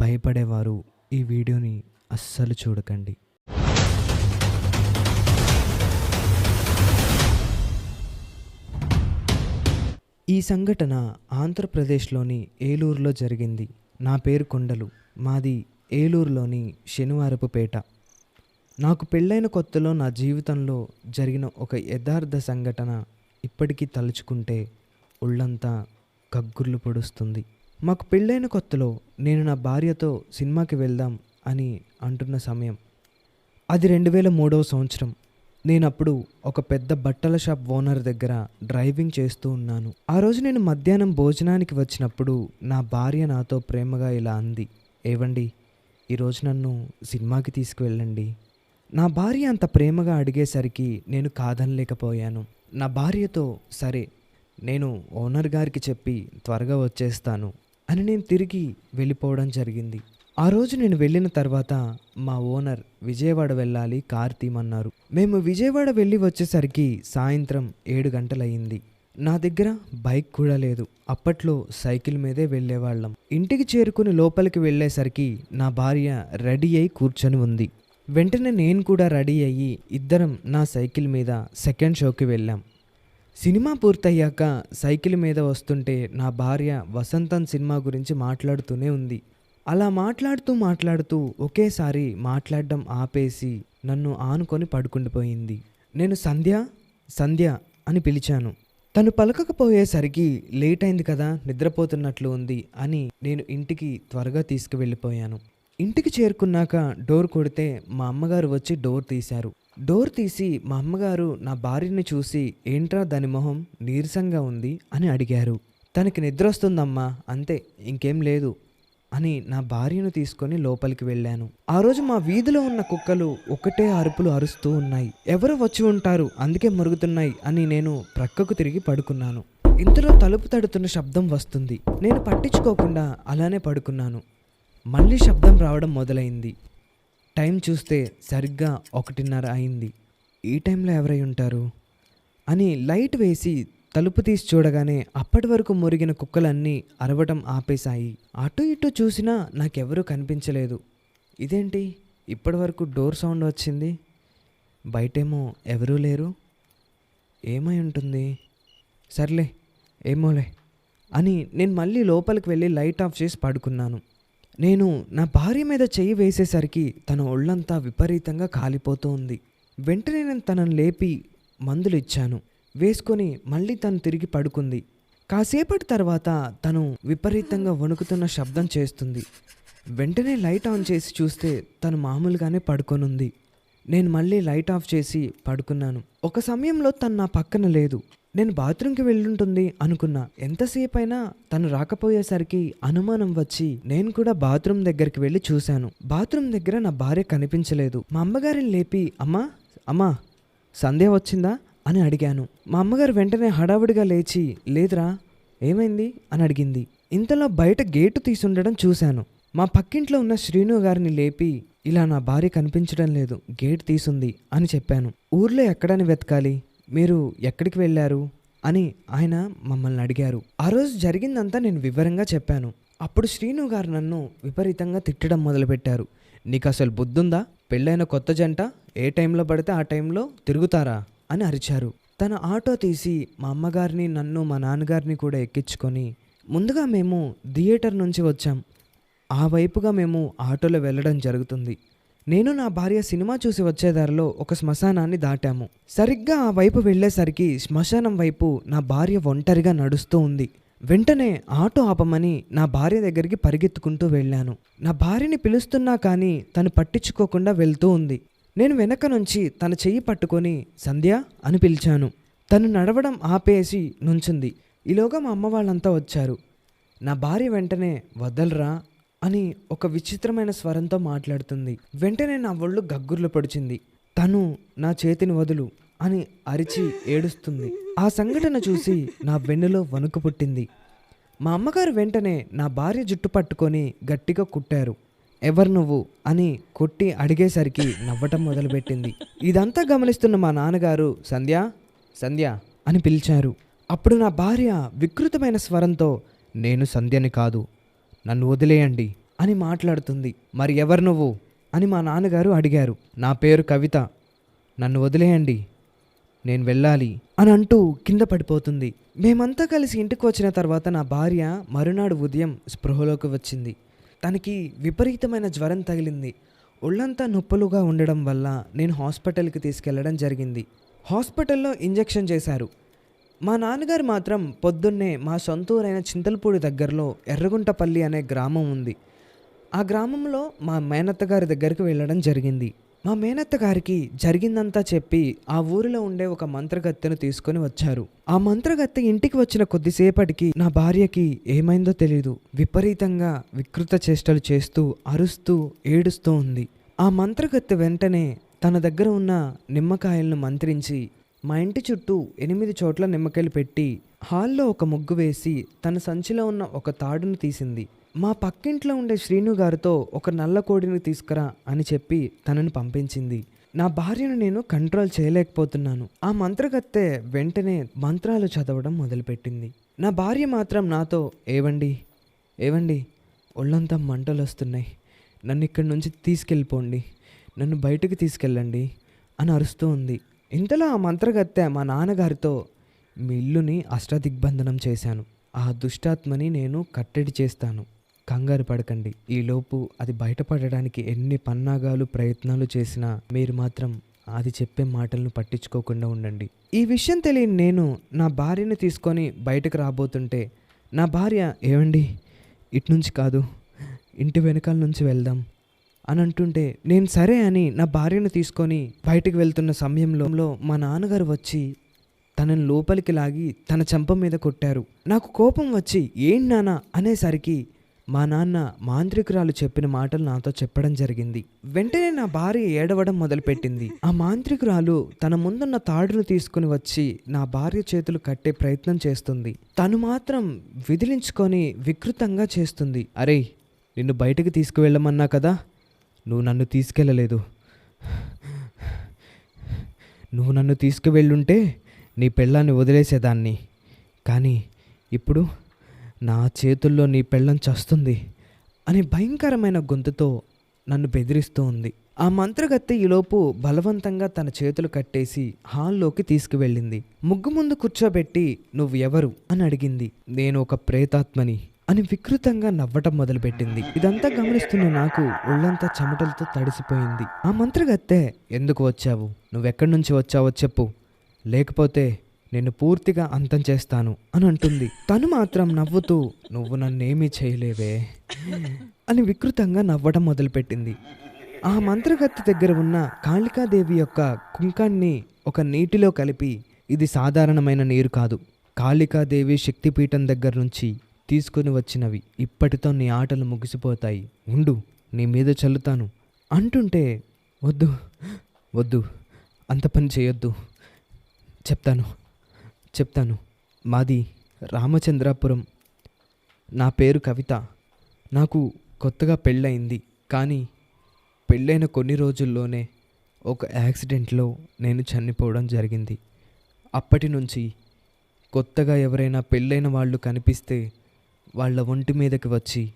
భయపడేవారు ఈ వీడియోని అస్సలు చూడకండి. ఈ సంఘటన ఆంధ్రప్రదేశ్లోని ఏలూరులో జరిగింది. నా పేరు కొండలు. మాది ఏలూరులోని శనివారపుపేట నాకు పెళ్ళైన కొత్తలో నా జీవితంలో జరిగిన ఒక యథార్థ సంఘటన ఇప్పటికీ తలుచుకుంటే ఒళ్ళంతా కగ్గుర్లు పొడుస్తుంది. మాకు పెళ్ళైన కొత్తలో నేను నా భార్యతో సినిమాకి వెళ్దాం అని అంటున్న సమయం. అది రెండు వేల మూడవ సంవత్సరం. నేను అప్పుడు ఒక పెద్ద బట్టల షాప్ ఓనర్ దగ్గర డ్రైవింగ్ చేస్తూ ఉన్నాను. ఆ రోజు నేను మధ్యాహ్నం భోజనానికి వచ్చినప్పుడు నా భార్య నాతో ప్రేమగా ఇలా అంది. ఏవండి ఈరోజు నన్ను సినిమాకి తీసుకువెళ్ళండి. నా భార్య అంత ప్రేమగా అడిగేసరికి నేను కాదనలేకపోయాను. నా భార్యతో సరే నేను ఓనర్ గారికి చెప్పి త్వరగా వచ్చేస్తాను. అని నేను తిరిగి వెళ్ళిపోవడం జరిగింది. ఆ రోజు నేను వెళ్ళిన తర్వాత మా ఓనర్ విజయవాడ వెళ్ళాలి కార్ తీమన్నారు మేము విజయవాడ వెళ్ళి వచ్చేసరికి సాయంత్రం ఏడు గంటలయ్యింది. నా దగ్గర బైక్ కూడా లేదు. అప్పట్లో సైకిల్ మీదే వెళ్ళేవాళ్ళం. ఇంటికి చేరుకుని లోపలికి వెళ్ళేసరికి నా భార్య రెడీ అయి కూర్చొని ఉంది. వెంటనే నేను కూడా రెడీ అయ్యి ఇద్దరం నా సైకిల్ మీద సెకండ్ షోకి వెళ్ళాం. సినిమా పూర్తయ్యాక సైకిల్ మీద వస్తుంటే నా భార్య వసంతం సినిమా గురించి మాట్లాడుతూనే ఉంది. అలా మాట్లాడుతూ మాట్లాడుతూ ఒకేసారి మాట్లాడడం ఆపేసి నన్ను ఆనుకొని పడుకుండిపోయింది. నేను సంధ్య సంధ్య అని పిలిచాను. తను పలకకపోయేసరికి లేట్ అయింది కదా నిద్రపోతున్నట్లు ఉంది అని నేను ఇంటికి త్వరగా తీసుకువెళ్ళిపోయాను. ఇంటికి చేరుకున్నాక డోర్ కొడితే మా అమ్మగారు వచ్చి డోర్ తీశారు. డోర్ తీసి మా అమ్మగారు నా భార్యని చూసి ఏంట్రా దాని మొహం? నీరసంగా ఉంది అని అడిగారు. తనకి నిద్ర వస్తుందమ్మా అంతే ఇంకేం లేదు అని నా భార్యను తీసుకొని లోపలికి వెళ్ళాను. ఆ రోజు మా వీధిలో ఉన్న కుక్కలు ఒకటే అరుపులు అరుస్తూ ఉన్నాయి. ఎవరు వచ్చి ఉంటారు? అందుకే మరుగుతున్నాయి అని నేను ప్రక్కకు తిరిగి పడుకున్నాను. ఇంతలో తలుపు తడుతున్న శబ్దం వస్తుంది. నేను పట్టించుకోకుండా అలానే పడుకున్నాను. మళ్ళీ శబ్దం రావడం మొదలైంది. టైం చూస్తే సరిగ్గా ఒకటిన్నర అయింది. ఈ టైంలో ఎవరై ఉంటారు? అని లైట్ వేసి తలుపు తీసి చూడగానే అప్పటి వరకు మురిగిన కుక్కలన్నీ అరవటం ఆపేశాయి. అటు ఇటు చూసినా నాకెవరూ కనిపించలేదు. ఇదేంటి? ఇప్పటి వరకు డోర్ సౌండ్ వచ్చింది. బయటేమో ఎవరూ లేరు. ఏమై ఉంటుంది? సర్లే ఏమోలే అని నేను మళ్ళీ లోపలికి వెళ్ళి లైట్ ఆఫ్ చేసి పడుకున్నాను. నేను నా భార్య మీద చెయ్యి వేసేసరికి తన ఒళ్ళంతా విపరీతంగా కాలిపోతూ ఉంది. వెంటనే నేను తనను లేపి మందులు ఇచ్చాను. వేసుకొని మళ్ళీ తను తిరిగి పడుకుంది. కాసేపటి తర్వాత తను విపరీతంగా వణుకుతున్న శబ్దం చేస్తుంది. వెంటనే లైట్ ఆన్ చేసి చూస్తే తను మామూలుగానే పడుకొనుంది. నేను మళ్ళీ లైట్ ఆఫ్ చేసి పడుకున్నాను. ఒక సమయంలో తను నా పక్కన లేదు. నేను బాత్రూంకి వెళ్ళుంటుంది అనుకున్నా. ఎంతసేపు అయినా తను రాకపోయేసరికి అనుమానం వచ్చి నేను కూడా బాత్రూమ్ దగ్గరికి వెళ్ళి చూశాను. బాత్రూమ్ దగ్గర నా భార్య కనిపించలేదు. మా అమ్మగారిని లేపి అమ్మా అమ్మా సందేహ వచ్చిందా? అని అడిగాను. మా అమ్మగారు వెంటనే హడావుడిగా లేచి లేదురా ఏమైంది? అని అడిగింది. ఇంతలో బయట గేటు తీసుండడం చూశాను. మా పక్కింట్లో ఉన్న శ్రీను గారిని లేపి ఇలా నా భార్య కనిపించడం లేదు గేట్ తీసుంది అని చెప్పాను. ఊర్లో ఎక్కడని వెతకాలి? మీరు ఎక్కడికి వెళ్ళారు? అని ఆయన మమ్మల్ని అడిగారు. ఆ రోజు జరిగిందంతా నేను వివరంగా చెప్పాను. అప్పుడు శ్రీను గారు నన్ను విపరీతంగా తిట్టడం మొదలుపెట్టారు. నీకు అసలు బుద్ధుందా? పెళ్ళైన కొత్త జంట ఏ టైంలో పడితే ఆ టైంలో తిరుగుతారా? అని అరిచారు. తన ఆటో తీసి మా అమ్మగారిని నన్ను మా నాన్నగారిని కూడా ఎక్కించుకొని ముందుగా మేము థియేటర్ నుంచి వచ్చాం. ఆ వైపుగా మేము ఆటోలో వెళ్ళడం జరుగుతుంది. నేను నా భార్య సినిమా చూసి వచ్చే దారిలో ఒక శ్మశానాన్ని దాటాము. సరిగ్గా ఆ వైపు వెళ్ళేసరికి శ్మశానం వైపు నా భార్య ఒంటరిగా నడుస్తూ ఉంది. వెంటనే ఆటో ఆపమని నా భార్య దగ్గరికి పరిగెత్తుకుంటూ వెళ్ళాను. నా భార్యని పిలుస్తున్నా కానీ తను పట్టించుకోకుండా వెళ్తూ ఉంది. నేను వెనక నుంచి తన చెయ్యి పట్టుకొని సంధ్య అని పిలిచాను. తను నడవడం ఆపేసి నుంచుంది. ఈలోగా మా అమ్మ వాళ్ళంతా వచ్చారు. నా భార్య వెంటనే వదలరా అని ఒక విచిత్రమైన స్వరంతో మాట్లాడుతుంది. వెంటనే నా ఒళ్ళు గగ్గుర్లు పడిచింది. తను నా చేతిని వదులు అని అరిచి ఏడుస్తుంది. ఆ సంఘటన చూసి నా వెన్నులో వణుకు పుట్టింది. మా అమ్మగారు వెంటనే నా భార్య జుట్టు పట్టుకొని గట్టిగా కుట్టారు. ఎవరు నువ్వు? అని కొట్టి అడిగేసరికి నవ్వటం మొదలుపెట్టింది. ఇదంతా గమనిస్తున్న మా నాన్నగారు సంధ్య సంధ్య అని పిలిచారు. అప్పుడు నా భార్య వికృతమైన స్వరంతో నేను సంధ్యని కాదు నన్ను వదిలేయండి అని మాట్లాడుతుంది. మరి ఎవరు నువ్వు? అని మా నాన్నగారు అడిగారు. నా పేరు కవిత. నన్ను వదిలేయండి. నేను వెళ్ళాలి అని అంటూ కింద పడిపోతుంది. మేమంతా కలిసి ఇంటికి వచ్చిన తర్వాత నా భార్య మరునాడు ఉదయం స్పృహలోకి వచ్చింది. తనకి విపరీతమైన జ్వరం తగిలింది. ఒళ్ళంతా నొప్పులుగా ఉండడం వల్ల నేను హాస్పిటల్కి తీసుకెళ్ళడం జరిగింది. హాస్పిటల్లో ఇంజెక్షన్ చేశారు. మా నాన్నగారు మాత్రం పొద్దున్నే మా సొంతూరైన చింతలపూడి దగ్గరలో ఎర్రగుంటపల్లి అనే గ్రామం ఉంది. ఆ గ్రామంలో మా మేనత్త గారి దగ్గరికి వెళ్ళడం జరిగింది. మా మేనత్త గారికి జరిగిందంతా చెప్పి ఆ ఊరిలో ఉండే ఒక మంత్రగత్తెను తీసుకొని వచ్చారు. ఆ మంత్రగత్తె ఇంటికి వచ్చిన కొద్దిసేపటికి నా భార్యకి ఏమైందో తెలియదు విపరీతంగా వికృత చేష్టలు చేస్తూ అరుస్తూ ఏడుస్తూ ఉంది. ఆ మంత్రగత్తె వెంటనే తన దగ్గర ఉన్న నిమ్మకాయలను మంత్రించి మా ఇంటి చుట్టూ ఎనిమిది చోట్ల నిమ్మకాయలు పెట్టి హాల్లో ఒక ముగ్గు వేసి తన సంచిలో ఉన్న ఒక తాడును తీసింది. మా పక్కింట్లో ఉండే శ్రీను గారితో ఒక నల్ల కోడిని తీసుకురా అని చెప్పి తనని పంపించింది. నా భార్యను నేను కంట్రోల్ చేయలేకపోతున్నాను. ఆ మంత్రగత్తె వెంటనే మంత్రాలు చదవడం మొదలుపెట్టింది. నా భార్య మాత్రం నాతో ఏవండి? ఏవండి? ఒళ్ళంతా మంటలు వస్తున్నాయి నన్ను ఇక్కడి నుంచి తీసుకెళ్ళిపోండి. నన్ను బయటకు తీసుకెళ్ళండి అని అరుస్తూ ఉంది. ఇంతలో ఆ మంత్రగత్తె మా నాన్నగారితో మీ ఇల్లుని అష్టదిగ్బంధనం చేశాను. ఆ దుష్టాత్మని నేను కట్టడి చేస్తాను. కంగారు పడకండి. ఈలోపు అది బయటపడడానికి ఎన్ని పన్నాగాలు ప్రయత్నాలు చేసినా మీరు మాత్రం అది చెప్పే మాటలను పట్టించుకోకుండా ఉండండి. ఈ విషయం తెలియని నేను నా భార్యను తీసుకొని బయటకు రాబోతుంటే నా భార్య ఏమండి? ఇటు నుంచి కాదు. ఇంటి వెనకాల నుంచి వెళ్దాం. అని అంటుంటే నేను సరే అని నా భార్యను తీసుకొని బయటకు వెళ్తున్న సమయంలో మా నాన్నగారు వచ్చి తనని లోపలికి లాగి తన చెంప మీద కొట్టారు. నాకు కోపం వచ్చి ఏం నాన్న? అనేసరికి మా నాన్న మాంత్రికురాలు చెప్పిన మాటలు నాతో చెప్పడం జరిగింది. వెంటనే నా భార్య ఏడవడం మొదలుపెట్టింది. ఆ మాంత్రికురాలు తన ముందున్న తాడును తీసుకుని వచ్చి నా భార్య చేతులు కట్టే ప్రయత్నం చేస్తుంది. తను మాత్రం విదిలించుకొని వికృతంగా చేస్తుంది. అరే నిన్ను బయటకు తీసుకువెళ్ళమన్నా కదా? నువ్వు నన్ను తీసుకెళ్ళలేదు. నువ్వు నన్ను తీసుకువెళ్ళుంటే నీ పెళ్ళాన్ని వదిలేసేదాన్ని. కానీ ఇప్పుడు నా చేతుల్లో నీ పెళ్ళం చస్తుంది అని భయంకరమైన గొంతుతో నన్ను బెదిరిస్తూ ఉంది. ఆ మంత్రగత్తె ఈలోపు బలవంతంగా తన చేతులు కట్టేసి హాల్లోకి తీసుకువెళ్ళింది. ముగ్గు ముందు కూర్చోబెట్టి నువ్వు ఎవరు అని అడిగింది. నేను ఒక ప్రేతాత్మని. అని వికృతంగా నవ్వటం మొదలుపెట్టింది. ఇదంతా గమనిస్తున్న నాకు ఒళ్ళంతా చెమటలతో తడిసిపోయింది. ఆ మంత్రగత్తె ఎందుకు వచ్చావు? నువ్వెక్కడి నుంచి వచ్చావో చెప్పు. లేకపోతే నేను పూర్తిగా అంతం చేస్తాను అని అంటుంది. తను మాత్రం నవ్వుతూ నువ్వు నన్నేమీ చేయలేవే అని వికృతంగా నవ్వడం మొదలుపెట్టింది. ఆ మంత్రగత్తె దగ్గర ఉన్న కాళికాదేవి యొక్క కుంకాన్ని ఒక నీటిలో కలిపి ఇది సాధారణమైన నీరు కాదు. కాళికాదేవి శక్తిపీఠం దగ్గర నుంచి తీసుకుని వచ్చినవి. ఇప్పటితో నీ ఆటలు ముగిసిపోతాయి. ఉండు నీ మీద చల్లుతాను. అంటుంటే వద్దు వద్దు అంత పని చేయొద్దు. చెప్తాను చెప్తాను. మాది రామచంద్రాపురం. నా పేరు కవిత. నాకు కొత్తగా పెళ్ళయింది. కానీ పెళ్ళైన కొన్ని రోజుల్లోనే ఒక యాక్సిడెంట్లో నేను చనిపోవడం జరిగింది. అప్పటి నుంచి కొత్తగా ఎవరైనా పెళ్ళైన వాళ్ళు కనిపిస్తే వాళ్ళ ఒంటి మీదకి వచ్చి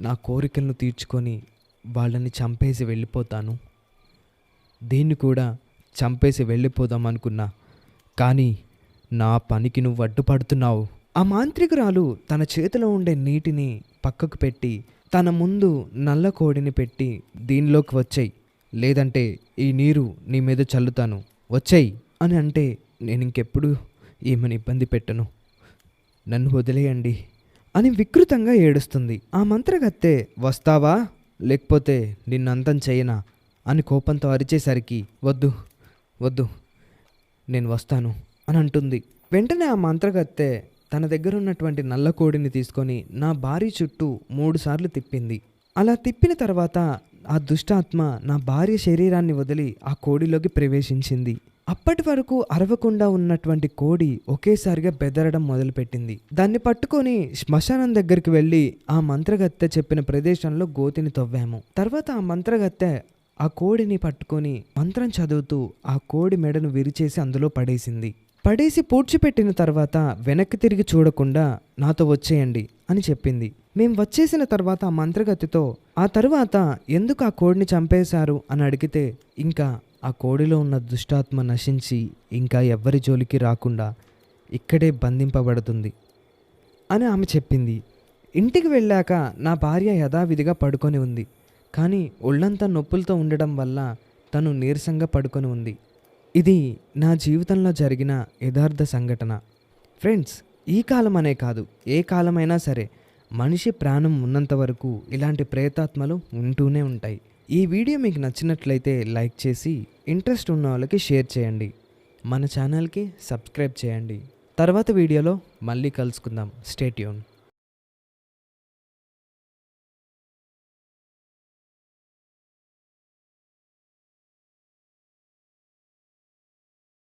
నా కోరికలను తీర్చుకొని వాళ్ళని చంపేసి వెళ్ళిపోతాను. దీన్ని కూడా చంపేసి వెళ్ళిపోదాం అనుకున్నా. కానీ నా పనికి నువ్వు అడ్డుపడుతున్నావు. ఆ మాంత్రికురాలు తన చేతిలో ఉండే నీటిని పక్కకు పెట్టి తన ముందు నల్ల కోడిని పెట్టి దీనిలోకి వచ్చేయి. లేదంటే ఈ నీరు నీ మీద చల్లుతాను. వచ్చేయి అని అంటే నేను ఇంకెప్పుడు ఏమని ఇబ్బంది పెట్టను. నన్ను వదిలేయండి. అని వికృతంగా ఏడుస్తుంది. ఆ మంత్రగత్తె వస్తావా? లేకపోతే నిన్నంతం చేయనా? అని కోపంతో అరిచేసరికి వద్దు వద్దు నేను వస్తాను అని అంటుంది. వెంటనే ఆ మంత్రగత్తె తన దగ్గర ఉన్నటువంటి నల్ల కోడిని తీసుకొని నా భార్య చుట్టూ మూడుసార్లు తిప్పింది. అలా తిప్పిన తర్వాత ఆ దుష్టాత్మ నా భార్య శరీరాన్ని వదిలి ఆ కోడిలోకి ప్రవేశించింది. అప్పటి వరకు అరవకుండా ఉన్నటువంటి కోడి ఒకేసారిగా బెదరడం మొదలుపెట్టింది. దాన్ని పట్టుకొని శ్మశానం దగ్గరికి వెళ్ళి ఆ మంత్రగత్తె చెప్పిన ప్రదేశంలో గోతిని తవ్వాము. తర్వాత ఆ మంత్రగత్తె ఆ కోడిని పట్టుకొని మంత్రం చదువుతూ ఆ కోడి మెడను విరిచేసి అందులో పడేసింది. పడేసి పూడ్చిపెట్టిన తర్వాత వెనక్కి తిరిగి చూడకుండా నాతో వచ్చేయండి అని చెప్పింది. మేం వచ్చేసిన తర్వాత ఆ మంత్రగతితో ఆ తరువాత ఎందుకు ఆ కోడిని చంపేశారు? అని అడిగితే ఇంకా ఆ కోడిలో ఉన్న దుష్టాత్మ నశించి ఇంకా ఎవ్వరి జోలికి రాకుండా ఇక్కడే బంధింపబడుతుంది అని ఆమె చెప్పింది. ఇంటికి వెళ్ళాక నా భార్య యథావిధిగా పడుకొని ఉంది. కానీ ఒళ్ళంతా నొప్పులతో ఉండడం వల్ల తను నీరసంగా పడుకొని ఉంది. ఇది నా జీవితంలో జరిగిన యథార్థ సంఘటన. ఫ్రెండ్స్ ఈ కాలం అనే కాదు ఏ కాలమైనా సరే మనిషి ప్రాణం ఉన్నంత వరకు ఇలాంటి ప్రేతాత్మలు ఉంటూనే ఉంటాయి. ఈ వీడియో మీకు నచ్చినట్లయితే లైక్ చేసి ఇంట్రెస్ట్ ఉన్న వాళ్ళకి షేర్ చేయండి. మన ఛానల్కి సబ్స్క్రైబ్ చేయండి. తర్వాత వీడియోలో మళ్ళీ కలుసుకుందాం. స్టేట్యూన్